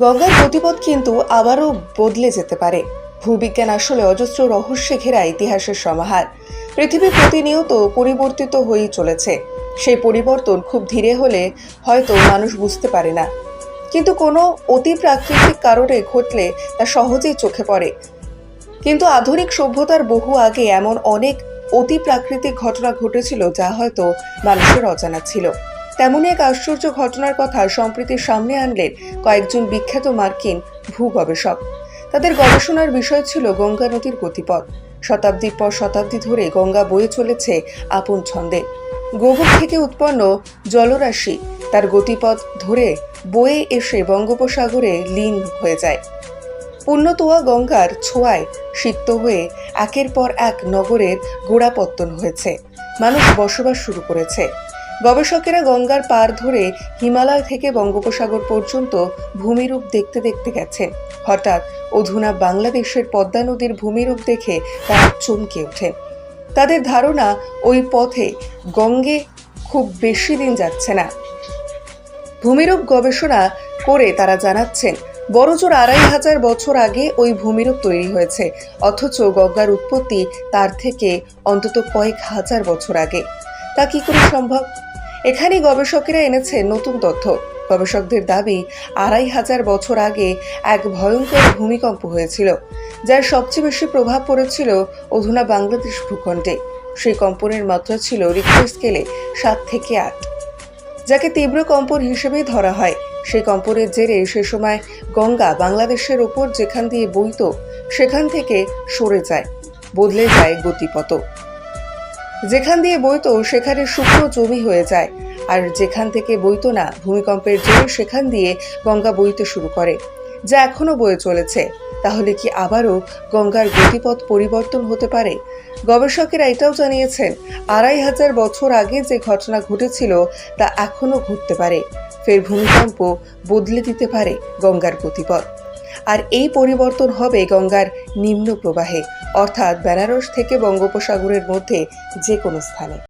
গঙ্গার গতিপথ কিন্তু আবারও বদলে যেতে পারে। ভূবিজ্ঞান আসলে অজস্র রহস্যে ঘেরা ইতিহাসের সমাহার। পৃথিবী প্রতিনিয়ত পরিবর্তিত হয়েই চলেছে। সেই পরিবর্তন খুব ধীরে হলে হয়তো মানুষ বুঝতে পারে না। কিন্তু কোনো অতি প্রাকৃতিক কারণে ঘটলে তা সহজেই চোখে পড়ে। কিন্তু আধুনিক সভ্যতার বহু আগে এমন অনেক অতি প্রাকৃতিক ঘটনা ঘটেছিল যা হয়তো মানুষের অজানা ছিল। তেমনই এক আশ্চর্য ঘটনার কথা সম্প্রতি সামনে আনলেন কয়েকজন বিখ্যাত মার্কিন ভূ গবেষক তাদের গবেষণার বিষয় ছিল গঙ্গা নদীর গতিপথ। শতাব্দীর পর শতাব্দী ধরে গঙ্গা বয়ে চলেছে আপন ছন্দে। গোবর থেকে উৎপন্ন জলরাশি তার গতিপথ ধরে বয়ে এসে বঙ্গোপসাগরে লীন হয়ে যায়। পুণ্যতোয়া গঙ্গার ছোঁয়ায় সিক্ত হয়ে একের পর এক নগরের গোড়াপত্তন হয়েছে। মানুষ বসবাস শুরু করেছে। গবেষকেরা গঙ্গার পার ধরে হিমালয় থেকে বঙ্গোপসাগর পর্যন্ত ভূমিরূপ দেখতে দেখতে গেছেন হঠাৎ অধুনা বাংলাদেশের পদ্মা নদীর ভূমিরূপ দেখে তারা চমকে ওঠেন তাদের ধারণা ওই পথে গঙ্গে খুব বেশি দিন যাচ্ছে না। ভূমিরূপ গবেষণা করে তারা জানাচ্ছেন বড়জোর আড়াই হাজার বছর আগে ওই ভূমিরূপ তৈরি হয়েছে, অথচ গঙ্গার উৎপত্তি তার থেকে অন্তত কয়েক হাজার বছর আগে। তা কি করে সম্ভব? এখানে গবেষকেরা এনেছে নতুন তথ্য। গবেষকদের দাবি, আড়াই হাজার বছর আগে এক ভয়ঙ্কর ভূমিকম্প হয়েছিল, যার সবচেয়ে বেশি প্রভাব পড়েছিল অধুনা বাংলাদেশ ভূখণ্ডে। সেই কম্পনের মাত্রা ছিল রিক্টার স্কেলে সাত থেকে আট। যাকে তীব্র কম্পন হিসেবেই ধরা হয়। সেই কম্পনের জেরে সে সময় গঙ্গা বাংলাদেশের ওপর যেখান দিয়ে বইত, সেখান থেকে সরে যায়, বদলে যায় গতিপথ যেখান দিয়ে বইতো, সেখানে শুকনো জমি হয়ে যায়। আর যেখান থেকে বইতো না, ভূমিকম্পের জেরে সেখান দিয়ে গঙ্গা বইতে শুরু করে, যা এখনও বয়ে চলেছে। তাহলে কি আবারও গঙ্গার গতিপথ পরিবর্তন হতে পারে? গবেষকেরা এটাও জানিয়েছেন, আড়াই হাজার বছর আগে যে ঘটনা ঘটেছিল, তা এখনও ঘটতে পারে। ফের ভূমিকম্প বদলে দিতে পারে গঙ্গার গতিপথ। আর এই পরিবর্তন হবে গঙ্গার নিম্ন প্রবাহে, অর্থাৎ বেনারস থেকে বঙ্গোপসাগরের মধ্যে যে কোনো স্থানে।